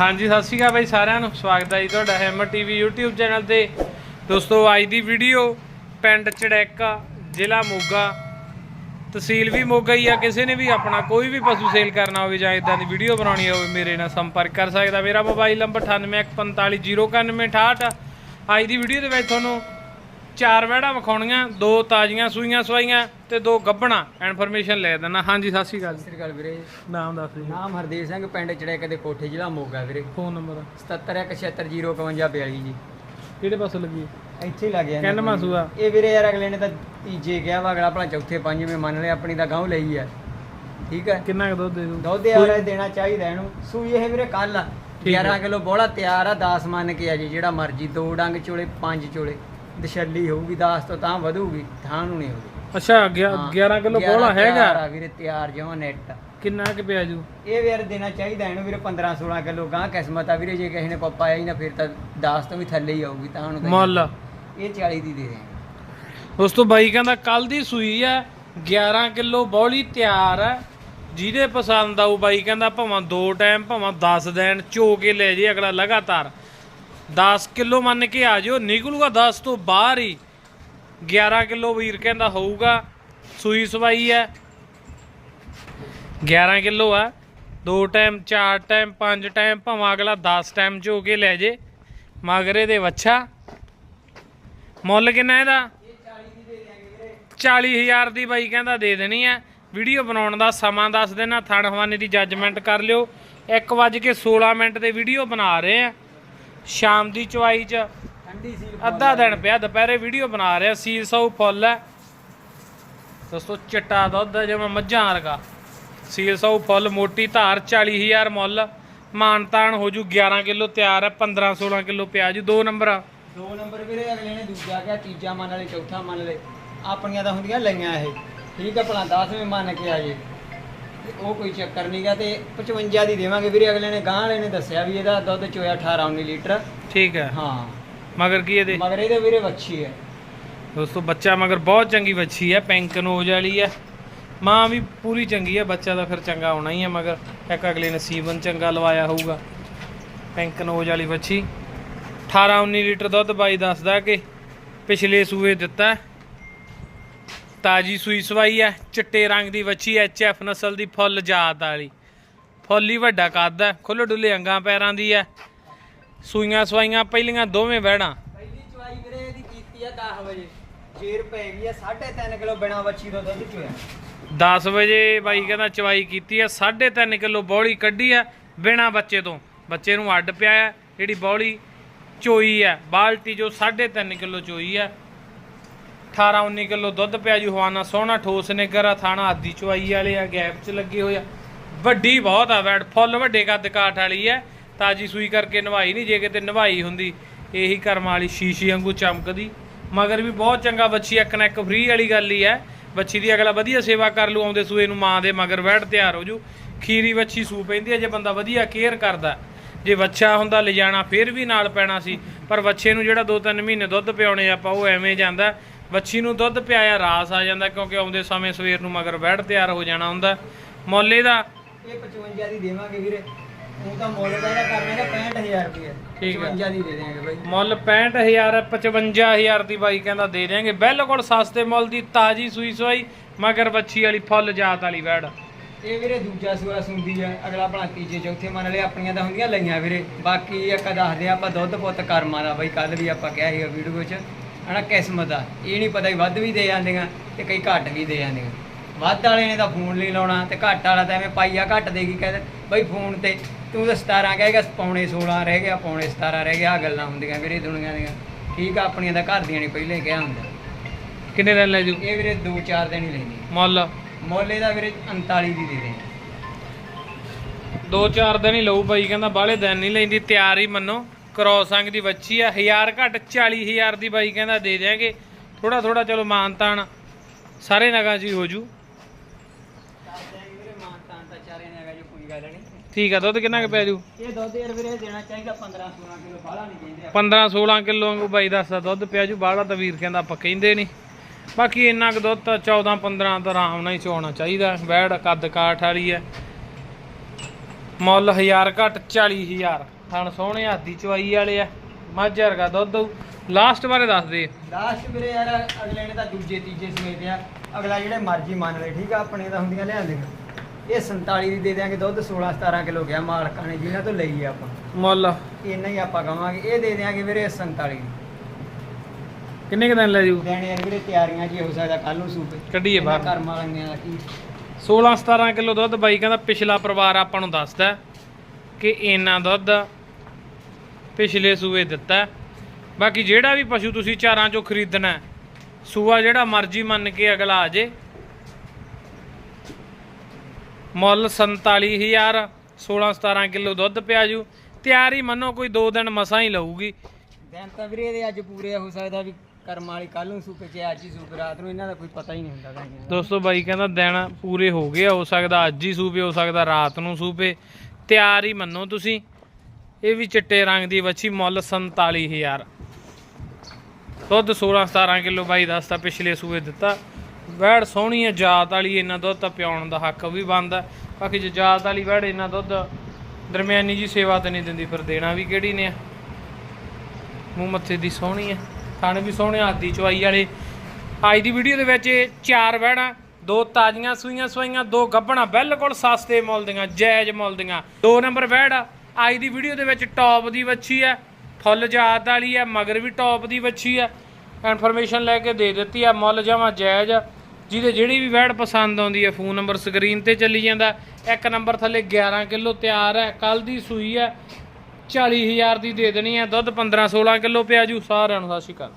ਹਾਂਜੀ, ਸਤਿ ਸ਼੍ਰੀ ਅਕਾਲ ਬਾਈ ਸਾਰਿਆਂ ਨੂੰ। ਸਵਾਗਤ ਹੈ ਜੀ ਤੁਹਾਡਾ ਹੈਮਰ ਟੀਵੀ YouTube ਚੈਨਲ ਤੇ। ਦੋਸਤੋ, ਅੱਜ ਦੀ ਵੀਡੀਓ ਪਿੰਡ ਚੜੈਕਾ, ਜ਼ਿਲ੍ਹਾ ਮੋਗਾ। ਤਹਿਸੀਲ ਵੀ ਮੋਗਾ ਹੀ ਆ, ਕਿਸੇ ਨੇ ਵੀ ਆਪਣਾ ਕੋਈ ਵੀ ਪਸ਼ੂ ਸੇਲ ਕਰਨਾ ਹੋਵੇ ਜਾਂ ਇਦਾਂ ਦੀ ਵੀਡੀਓ ਬਣਾਉਣੀ ਹੋਵੇ, ਮੇਰੇ ਨਾਲ ਸੰਪਰਕ ਕਰ ਸਕਦਾ। ਮੇਰਾ ਮੋਬਾਈਲ ਨੰਬਰ 9814509168 ਅੱਜ ਦੀ ਵੀਡੀਓ ਦੇ ਵਿੱਚ ਤੁਹਾਨੂੰ ਚਾਰ ਵਹਿੜਾਂ ਵਿਖਾਉਣੀਆਂ ਦੋ ਤਾਜ਼ੀਆਂ ਸੂਈਆਂ ਸਵਾਈਆਂ ਤੇ ਦੋ ਗੱਬਣਾ ਇਨਫੋਰਮੇਸ਼ਨ ਲੈ ਦਿੰਦਾ। ਹਾਂਜੀ ਸਤਿ ਸ਼੍ਰੀ ਅਕਾਲ ਸਤਿ ਸ੍ਰੀ ਅਕਾਲ ਵੀਰੇ। ਨਾਮ ਦੱਸ ਦਿਓ। ਨਾਮ ਹਰਦੀਪ ਸਿੰਘ ਪਿੰਡ ਚੜੇਕ ਦੇ ਕੋਠੇ ਜ਼ਿਲ੍ਹਾ ਮੋਗਾ ਵੀਰੇ। ਫੋਨ ਨੰਬਰ 7717051052 ਜੀ। ਕਿਹੜੇ ਪਾਸੇ ਲੱਗੀ? ਇੱਥੇ ਹੀ ਲੱਗ ਜਾਂਦੇ ਕਿੰਨ ਮਾਸੂਆ ਇਹ ਵੀਰੇ ਯਾਰ ਅਗਲੇ ਨੇ ਤਾਂ ਤੀਜੇ ਕਿਹਾ ਵਾ ਅਗਲਾ ਆਪਣਾ ਚੌਥੇ ਪੰਜਵੇਂ ਮੰਨ ਲਿਆ ਆਪਣੀ ਤਾਂ ਗਾਉ ਲਈ ਆ। ਠੀਕ ਹੈ ਕਿੰਨਾ ਕੁ ਦੁੱਧ ਦੇ ਦੂ ਦੁੱਧ ਯਾਰ ਇਹ ਦੇਣਾ ਚਾਹੀਦਾ ਇਹਨੂੰ। ਸੂਈ ਇਹ ਵੀਰੇ ਕੱਲ ਆ। ਠੀਕ ਹੈ। 11 ਕਿਲੋ ਬੋਲਾ ਤਿਆਰ ਆ 10 ਮੰਨ ਕੇ ਆ ਜੀ ਜਿਹੜਾ ਮਰਜ਼ੀ ਦੋ ਡੰਗ ਚੋਲੇ ਪੰਜ ਚੋਲੇ। ਦਸ਼ੱਲੀ ਹੋਊਗੀ 10 ਤੋਂ ਤਾਂ ਵਧੂਗੀ ਥਾਂ ਨੂੰ ਨਹੀਂ ਹੋਊਗੀ। ਅੱਛਾ ਹਾਂ, 11 ਕਿਲੋ 11 ਬੋਲਾ ਹੈਗਾ? ਆ ਵੀਰੇ ਤਿਆਰ ਜਮਾ ਨੈਟ। ਕਿੰਨਾ ਕੁ ਪਿਆ ਜੂ? ਇਹ ਵੀਰ ਦੇਣਾ ਚਾਹੀਦਾ ਇਹਨੂੰ ਵੀਰੇ 15 16 ਕਿਲੋ ਗਾਂ ਕਿਸਮਤ ਆ ਵੀਰੇ ਜੇ ਕਿਸੇ ਨੇ ਪੱਪਾ ਹੀ ਨਾ ਫਿਰ ਤਾਂ 10 ਤੋਂ ਵੀ ਥੱਲੇ ਹੀ ਆਊਗੀ ਤਾਂ ਤਾਂ ਮੁੱਲ। ਇਹ 40 ਦੀ ਦੇ ਦੇ। ਉਸ ਤੋਂ ਬਾਈ ਕਹਿੰਦਾ ਕੱਲ ਦੀ ਸੂਈ ਹੈ 11 ਕਿਲੋ ਬੌਲੀ ਤਿਆਰ ਹੈ ਜਿਹਦੇ ਪਸੰਦ ਆਊ ਬਾਈ ਕਹਿੰਦਾ ਭਾਵੇਂ ਦੋ ਟਾਈਮ ਭਾਵੇਂ 10 ਦਿਨ ਚੋ ਕੇ ਲੈ ਜੇ ਅਗਲਾ ਲਗਾਤਾਰ। 10 ਕਿਲੋ ਮੰਨ ਕੇ ਆ ਜਿਓ, ਨਿਕਲੂਗਾ 10 ਤੋਂ ਬਾਹਰ ਹੀ। 11 ਕਿਲੋ ਵੀਰ ਕਹਿੰਦਾ ਹੋਊਗਾ, ਸੂਈ ਸਵਾਈ ਹੈ। 11 ਕਿਲੋ ਆ, ਦੋ ਟਾਈਮ ਚਾਰ ਟਾਈਮ ਪੰਜ ਟਾਈਮ ਭਾਵੇਂ ਅਗਲਾ 10 ਟਾਈਮ ਚੋ ਕੇ ਲੈ ਜੇ, ਮਗਰੇ ਦੇ ਵੱਛਾ। ਮੁੱਲ ਕਿੰਨਾ ਇਹਦਾ? 40000 ਦੀ ਬਾਈ ਕਹਿੰਦਾ ਦੇ ਦੇਣੀ ਹੈ। ਵੀਡੀਓ ਬਣਾਉਣ ਦਾ ਸਮਾਂ ਦੱਸ ਦੇਣਾ ਥਣ ਹਵਾਨੇ ਦੀ ਜੱਜਮੈਂਟ ਕਰ ਲਿਓ। 1:16 ਮਿੰਟ ਦੇ ਵੀਡੀਓ ਬਣਾ ਰਹੇ ਆ ਸ਼ਾਮ ਦੀ ਚਵਾਈ 'ਚ ਠੰਡੀ ਸੀ ਅੱਧਾ ਦਿਨ ਪਿਆ ਦੁਪਹਿਰੇ ਵੀਡੀਓ ਬਣਾ ਰਿਹਾ ਸੀਲ ਸੌ ਫੁੱਲ ਹੈ। ਦੋਸਤੋ ਚਿੱਟਾ ਦੁੱਧ ਹੈ ਜਿਵੇਂ ਮੱਝਾਂ ਵਰਗਾ। ਸੀਲ ਸੌ ਫੁੱਲ ਮੋਟੀ ਧਾਰ 40000 ਮੁੱਲ। ਮਾਨਤਾਨ ਹੋ ਜੂ 11 ਕਿਲੋ ਤਿਆਰ ਹੈ 15 16 ਕਿਲੋ ਪਿਆ ਜੂ ਦੋ ਨੰਬਰ। ਆ ਦੋ ਨੰਬਰ ਵੀਰੇ ਅਗਲੇ ਨੇ ਦੂਜਾ ਕਿਹਾ ਤੀਜਾ ਮੰਨ ਲੈ ਚੌਥਾ ਮੰਨ ਲੈ ਆਪਣੀਆਂ ਤਾਂ ਹੁੰਦੀਆਂ ਲਈਆਂ ਇਹ। ਠੀਕ ਆ ਭਲਾ 10ਵੇਂ ਮੰਨ ਕੇ ਆ ਜੇ ਉਹ ਕੋਈ ਚੱਕਰ ਨਹੀਂਗਾ ਤੇ 55 ਦੀ ਦੇਵਾਂਗੇ ਵੀਰੇ ਅਗਲੇ ਨੇ ਗਾਂ ਵਾਲੇ ਨੇ ਦੱਸਿਆ ਵੀ ਇਹਦਾ ਦੁੱਧ ਚੋਇਆ 18 19 ਲੀਟਰ। ਠੀਕ ਹੈ। ਹਾਂ। ਮਗਰ ਕੀ ਇਹਦੇ? ਮਗਰ ਇਹਦੇ ਵੀਰੇ ਵੱਛੀ ਹੈ। ਦੋਸਤੋ ਬੱਚਾ ਮਗਰ ਬਹੁਤ ਚੰਗੀ ਬੱਚੀ ਹੈ ਪਿੰਕ ਨੋਜ ਵਾਲੀ ਹੈ। ਮਾਂ ਵੀ ਪੂਰੀ ਚੰਗੀ ਹੈ ਬੱਚਾ ਤਾਂ ਫਿਰ ਚੰਗਾ ਹੋਣਾ ਹੀ ਹੈ ਮਗਰ। ਇੱਕ ਅਗਲੇ ਨੇ ਸੀਵਨ ਚੰਗਾ ਲਵਾਇਆ ਹੋਊਗਾ। ਪਿੰਕ ਨੋਜ ਵਾਲੀ ਬੱਚੀ 18 19 ਲੀਟਰ ਦੁੱਧ ਬਾਈ ਦੱਸਦਾ ਕਿ ਪਿਛਲੇ ਸੂਏ ਦਿੱਤਾ। ਤਾਜੀ ਸੂਈ ਸਵਾਈ ਹੈ ਚਿੱਟੇ ਰੰਗ ਦੀ ਬੱਚੀ ਐਚ ਐਫ ਨਸਲ ਦੀ ਫੁੱਲ ਜਾਤ ਵਾਲੀ। ਫੁੱਲ ਵੱਡਾ ਕੱਦ ਹੈ ਖੁੱਲ੍ਹ ਡੁੱਲੇ ਅੰਗਾਂ ਪੈਰਾਂ ਦੀ ਹੈ ਸੂਈਆਂ ਸਵਾਈਆਂ ਪਹਿਲੀਆਂ ਦੋਵੇਂ ਵਹਿੜਾਂ। ਪਹਿਲੀ ਚਵਾਈ ਵੀਰੇ ਇਹਦੀ ਕੀਤੀ ਆ 10 ਵਜੇ। ਜੇਰ ਪੈ ਗਈ ਆ 3.5 ਕਿਲੋ ਬਿਨਾ ਵੱਛੀ ਦਾ ਦੁੱਧ ਚੋਇਆ। 10 ਵਜੇ ਬਾਈ ਕਹਿੰਦਾ ਚਵਾਈ ਕੀਤੀ ਹੈ 3.5 ਕਿਲੋ ਬੌਲੀ ਕੱਢੀ ਹੈ ਬਿਨਾ ਬੱਚੇ ਤੋਂ। ਬੱਚੇ ਨੂੰ ਅੱਡ ਪਿਆ ਹੈ ਜਿਹੜੀ ਬੌਲੀ ਚੋਈ ਹੈ ਬਾਲਟੀ ਜੋ 3.5 ਕਿਲੋ ਚੋਈ ਹੈ 18 19 ਕਿਲੋ ਦੁੱਧ ਪਿਆ ਜੀ, ਹਵਾਨਾ ਸੋਹਣਾ ਠੋਸ ਨਿੱਗਰ ਆ ਥਾਣਾ ਆਦੀ ਚਵਾਈ ਵਾਲੇ ਆ, ਗੈਪ 'ਚ ਲੱਗੇ ਹੋਏ ਆ। ਵੱਡੀ ਬਹੁਤ ਆ, ਵੈਟ ਫੁੱਲ, ਵੱਡੇ ਕੱਦ ਕਾਠ ਵਾਲੀ ਹੈ ਤਾਜੀ ਸੂਈ ਕਰਕੇ ਨਵਾਈ ਨਹੀਂ, ਜੇ ਕਿਤੇ ਨਵਾਈ ਹੁੰਦੀ, ਇਹੀ ਕਰਮ ਵਾਲੀ ਸ਼ੀਸ਼ੀ ਵਾਂਗੂ ਚਮਕਦੀ। ਮਗਰ ਵੀ ਬਹੁਤ ਚੰਗਾ ਬੱਚੀ ਇੱਕ ਨਾ ਇੱਕ ਫ੍ਰੀ ਵਾਲੀ ਗੱਲ ਹੀ ਹੈ ਬੱਚੀ ਦੀ ਅਗਲਾ ਵਧੀਆ ਸੇਵਾ ਕਰ ਲੂ, ਆਉਂਦੇ ਸੂਏ ਨੂੰ ਮਾਂ ਦੇ ਮਗਰ ਵੈੜ ਤਿਆਰ ਹੋ ਜੂ। ਖੀਰੀ ਬੱਚੀ ਸੂ ਪੈਂਦੀ ਹੈ ਜੇ ਬੰਦਾ ਵਧੀਆ ਕੇਅਰ ਕਰਦਾ। ਜੇ ਬੱਚਾ ਹੁੰਦਾ, ਲਿਜਾਣਾ ਫਿਰ ਵੀ ਨਾਲ ਪੈਣਾ ਸੀ। ਪਰ ਬੱਚੇ ਨੂੰ ਜਿਹੜਾ 2-3 ਮਹੀਨੇ ਦੁੱਧ ਪਿਆਉਣੇ, ਆਪਾਂ ਉਹ ਐਵੇਂ ਜਾਂਦਾ ਬੱਚੀ ਨੂੰ ਦੁੱਧ ਪਿਆਇਆ ਰਾਸ ਆ ਜਾਂਦਾ ਕਿਉਂਕਿ ਆਉਂਦੇ ਸਮੇਂ ਸਵੇਰ ਨੂੰ ਮਗਰ ਵੈੜ ਤਿਆਰ ਹੋ ਜਾਣਾ ਹੁੰਦਾ। ਮੁੱਲ ਇਹਦਾ? ਇਹ 55 ਦੀ ਦੇਵਾਂਗੇ ਵੀਰੇ। ਉਹ ਤਾਂ ਮੁੱਲ ਦਾ ਇਹਦਾ ਕਰਨਾ ਹੈਗਾ 65000 ਰੁਪਏ ਠੀਕ ਹੈ। 55 ਦੀ ਦੇ ਦੇਵਾਂਗੇ ਬਾਈ। ਮੁੱਲ 65000 ਹੈ 55000 ਦੀ ਬਾਈ ਕਹਿੰਦਾ ਦੇ ਦੇਾਂਗੇ ਬਿਲਕੁਲ ਸਸਤੇ ਮੁੱਲ ਦੀ ਤਾਜੀ ਸੂਈ ਸਵਾਈ ਮਗਰ ਬੱਚੀ ਵਾਲੀ ਫੁੱਲ ਜਾਤ ਵਾਲੀ ਵੈੜ। ਇਹ ਵੀਰੇ ਦੂਜਾ ਸੂਆ ਸੁੰਦੀ ਆ ਅਗਲਾ ਆਪਣਾ ਤੀਜੇ ਚੌਥੇ ਮੰਨ ਲਿਆ ਆਪਣੀਆਂ ਤਾਂ ਹੁੰਦੀਆਂ ਲਈਆਂ ਵੀਰੇ। ਬਾਕੀ ਇੱਕ ਦੱਸਦੇ ਆਪਾਂ ਦੁੱਧ ਪੁੱਤ ਕਰਮਾਂ ਦਾ ਬਾਈ ਕੱਲ ਵੀ ਆਪਾਂ ਕਿਹਾ ਸੀਗਾ ਵੀਡੀਓ 'ਚ। ਹਨਾ ਕਿਸਮਤ ਆ ਇਹ ਨਹੀਂ ਪਤਾ ਵੀ ਵੱਧ ਵੀ ਦੇ ਜਾਂਦੀਆਂ ਤੇ ਕਈ ਘੱਟ ਵੀ ਦੇ ਜਾਂਦੀਆਂ। ਵੱਧ ਵਾਲੇ ਨੇ ਤਾਂ ਫੋਨ ਨਹੀਂ ਲਾਉਣਾ ਤੇ ਘੱਟ ਵਾਲਾ ਤਾਂ ਐਵੇਂ ਪਾਈਆ ਘੱਟ ਦੇਗੀ ਕਹਿੰਦੇ ਬਾਈ ਫੋਨ ਤੇ ਤੂੰ ਤਾਂ 17 ਕਹੇਗਾ ਪੌਣੇ 16 ਰਹਿ ਗਿਆ ਪੌਣੇ 17 ਰਹਿ ਗਿਆ ਆ ਗੱਲਾਂ ਹੁੰਦੀਆਂ ਵੀਰੇ ਦੁਨੀਆ ਦੀਆਂ। ਠੀਕ ਆ ਆਪਣੀਆਂ ਤਾਂ ਘਰ ਦੀਆਂ ਨਹੀਂ ਪਹਿਲੇ ਕਿਹਾ ਹੁੰਦਾ ਕਿੰਨੇ ਦਿਨ ਲੈ ਜੂ? ਇਹ ਵੀਰੇ 2-4 ਦਿਨ ਹੀ ਲੈਣੀ ਮੁੱਲ? ਮੁੱਲ ਇਹਦਾ ਵੀਰੇ 39 ਦੀ ਦੇ ਦੇ। ਦੋ ਚਾਰ ਦਿਨ ਹੀ ਲਊ ਬਾਈ ਕਹਿੰਦਾ ਬਾਹਲੇ ਦਿਨ ਨਹੀਂ ਲੈਂਦੀ ਤਿਆਰ ਹੀ ਮੰਨੋ। ਕ੍ਰੋਸ ਦੀ ਵੱਛੀ ਆ 1000 ਘੱਟ 40000 ਦੀ ਬਾਈ ਕਹਿੰਦਾ ਦੇ ਦਿਆਂਗੇ। ਥੋੜਾ ਥੋੜਾ ਚਲੋ ਮਾਨਤਾਨ ਸਾਰੇ ਨਗਾਂ 'ਚ ਹੀ ਹੋ ਜੂ। ਠੀਕ ਆ, ਦੁੱਧ ਕਿੰਨਾ ਕੁ ਪੈ ਜੂ? ਇਹ ਦੁੱਧ ਯਾਰ ਵੀਰੇ ਦੇਣਾ ਚਾਹੀਦਾ 15 16 ਕਿਲੋ ਬਾਹਲਾ ਨਹੀਂ ਕਹਿੰਦੇ 15 16 ਕਿਲੋ ਵਾਂਗੂ ਬਾਈ ਦੱਸਦਾ, ਦੁੱਧ ਪਿਆ ਜੂ, ਬਾਹਲਾ ਤਾਂ ਵੀਰ ਕਹਿੰਦਾ ਆਪਾਂ ਕਹਿੰਦੇ ਨਹੀਂ। ਬਾਕੀ ਇੰਨਾ ਕੁ ਦੁੱਧ ਤਾਂ 14 15 ਤਾਂ ਆਰਾਮ ਨਾਲ ਹੀ ਚੋਣਾ ਚਾਹੀਦਾ ਬੈੜ ਕੱਦ, ਕਾਠ ਵਾਲੀ ਹੈ। ਮੁੱਲ 1000 ਘੱਟ 40000 ਥਣ ਸੋਹਣੇ ਹਾਦੀ ਚਵਾਈ ਵਾਲੇ ਆ। ਮੱਝ ਵਰਗਾ ਦੁੱਧ ਲਾਸਟ ਬਾਰੇ ਦੱਸ ਦੇ। ਲਾਸਟ ਵੀਰੇ ਯਾਰ ਅਗਲੇ ਨੇ ਤਾਂ ਦੂਜੇ ਤੀਜੇ ਸਮੇਤ ਆ। ਅਗਲਾ ਜਿਹੜੇ ਮਰਜ਼ੀ ਮੰਨ ਲੈ ਠੀਕ ਆ ਆਪਣੇ ਤਾਂ ਹੁੰਦੀਆਂ ਲਿਆਂਦੀਆਂ ਇਹ 47 ਦੀ ਦੇ ਦਿਆਂਗੇ ਦੁੱਧ 16 17 ਕਿਲੋ ਗਿਆ ਮਾਲਕਾਂ ਨੇ ਜਿਨ੍ਹਾਂ ਤੋਂ ਲਈ ਆ ਆਪਾਂ। ਮੁੱਲ। ਇੰਨਾ ਹੀ ਆਪਾਂ ਕਵਾਂਗੇ। ਇਹ ਦੇ ਦਿਆਂਗੇ ਵੀਰੇ 47 ਦੀ। ਕਿੰਨੇ ਕੁ ਦਿਨ ਲੈ ਜੂ? ਦੇਣੇ ਆ ਵੀਰੇ ਤਿਆਰੀਆਂ ਜੀ ਹੋ ਸਕਦਾ ਕੱਲ ਨੂੰ ਸੂਪੇ। ਕੱਢੀਏ ਬਾਹਰ। ਕਰਮ ਵਾਲਿਆਂ ਦਾ ਕੀ? 16 17 ਕਿਲੋ ਦੁੱਧ ਬਾਈ ਕਹਿੰਦਾ ਪਿਛਲਾ ਪਰਿਵਾਰ ਆਪਾਂ ਨੂੰ ਦੱਸਦਾ ਕਿ ਇੰਨਾ ਦੁੱਧ ਪਿਛਲੇ ਸੂਏ ਦਿੱਤਾ। ਬਾਕੀ ਜਿਹੜਾ ਵੀ ਪਸ਼ੂ ਤੁਸੀਂ ਚਾਰਾਂ ਚੋਂ ਖਰੀਦਣਾ ਸੂਆ ਜਿਹੜਾ ਮਰਜ਼ੀ ਮੰਨ ਕੇ ਅਗਲਾ ਆ ਜੇ। ਮੁੱਲ 47000 16 17 ਕਿਲੋ ਦੁੱਧ ਪਿਆ ਜੂ ਤਿਆਰੀ ਮੰਨੋ ਕੋਈ 2 ਦਿਨ ਮਸਾਂ ਹੀ ਲਊਗੀ। ਦਿਨ ਤਾਂ ਵੀਰੇ ਇਹਦੇ ਅੱਜ ਪੂਰੇ ਹੋ ਸਕਦਾ ਵੀ ਕਰਮ ਵਾਲੀ ਕੱਲ ਨੂੰ ਸੂਪੇ ਚ ਅੱਜ ਹੀ ਸੂਪੇ ਰਾਤ ਨੂੰ ਇਹਨਾਂ ਦਾ ਕੋਈ ਪਤਾ ਹੀ ਨਹੀਂ ਹੁੰਦਾ ਗਾਈਆਂ ਦਾ ਦੋਸਤੋ ਬਾਈ ਕਹਿੰਦਾ ਦਿਨ ਪੂਰੇ ਹੋ ਗਏ ਆ, ਹੋ ਸਕਦਾ ਅੱਜ ਹੀ ਸੂਪੇ ਹੋ ਸਕਦਾ ਰਾਤ ਨੂੰ ਸੂਪੇ। ਤਿਆਰ ਹੀ ਮੰਨੋ ਤੁਸੀਂ। ਇਹ ਵੀ ਚਿੱਟੇ ਰੰਗ ਦੀ ਵੱਛੀ ਮੁੱਲ 47000 ਦੁੱਧ 16 17 ਕਿਲੋ ਬਾਈ ਦੱਸਤਾ ਪਿਛਲੇ ਸੂਏ ਦਿੱਤਾ। ਵੈੜ ਸੋਹਣੀ ਹੈ ਜਾਤ ਵਾਲੀ ਇਹਨਾਂ ਦੁੱਧ ਤਾਂ ਪਿਆਉਣ ਦਾ ਹੱਕ ਵੀ ਬਣਦਾ। ਬਾਕੀ ਜੇ ਜਾਤ ਵਾਲੀ ਵੈੜ ਇਹਨਾਂ ਦੁੱਧ ਦਰਮਿਆਨੀ ਜੀ ਸੇਵਾ ਤਾਂ ਨਹੀਂ ਦਿੰਦੀ, ਫਿਰ ਦੇਣਾ ਵੀ ਕਿਹੜੀ ਨੇ ਆ? ਮੂੰਹ ਮੱਥੇ ਦੀ ਸੋਹਣੀ ਹੈ ਥਣ ਵੀ ਸੋਹਣੇ ਆਦੀ ਚਵਾਈ ਵਾਲੇ। ਅੱਜ ਦੀ ਵੀਡੀਓ ਦੇ ਵਿੱਚ ਇਹ ਚਾਰ ਵਹਿਣਾ ਦੋ ਤਾਜ਼ੀਆਂ ਸੂਈਆਂ ਸਵਾਈਆਂ, ਦੋ ਗੱਭਣਾ ਬਿਲਕੁਲ ਸਸਤੇ ਮੁੱਲ ਦੀਆਂ, ਜਾਇਜ਼ ਮੁੱਲ ਦੀਆਂ। ਦੋ ਨੰਬਰ ਵਹਿੜ ਆ ਅੱਜ ਦੀ ਵੀਡੀਓ ਦੇ ਵਿੱਚ ਟੌਪ ਦੀ ਵੱਛੀ ਹੈ, ਫੁੱਲ ਜਾਤ ਵਾਲੀ ਹੈ, ਮਗਰ ਵੀ ਟੌਪ ਦੀ ਵੱਛੀ ਹੈ। ਇਨਫੋਰਮੇਸ਼ਨ ਲੈ ਕੇ ਦੇ ਦਿੱਤੀ ਆ, ਮੁੱਲ ਜਮਾ ਜਾਇਜ਼ ਆ। ਜਿਹਦੇ ਜਿਹੜੀ ਵੀ ਵਹਿੜ ਪਸੰਦ ਆਉਂਦੀ ਹੈ ਫੋਨ ਨੰਬਰ ਸਕਰੀਨ ਤੇ ਚੱਲੀ ਜਾਂਦਾ। ਇੱਕ ਨੰਬਰ ਥੱਲੇ 11 ਕਿਲੋ ਤਿਆਰ ਹੈ ਕੱਲ ਦੀ ਸੂਈ ਹੈ 40000 ਦੀ ਦੇ ਦੇਣੀ ਹੈ। ਦੁੱਧ 15 16 ਕਿਲੋ ਪਿਆ ਜੂ, ਸਾਰਿਆਂ ਨੂੰ ਸਤਿ ਸ਼੍ਰੀ ਅਕਾਲ।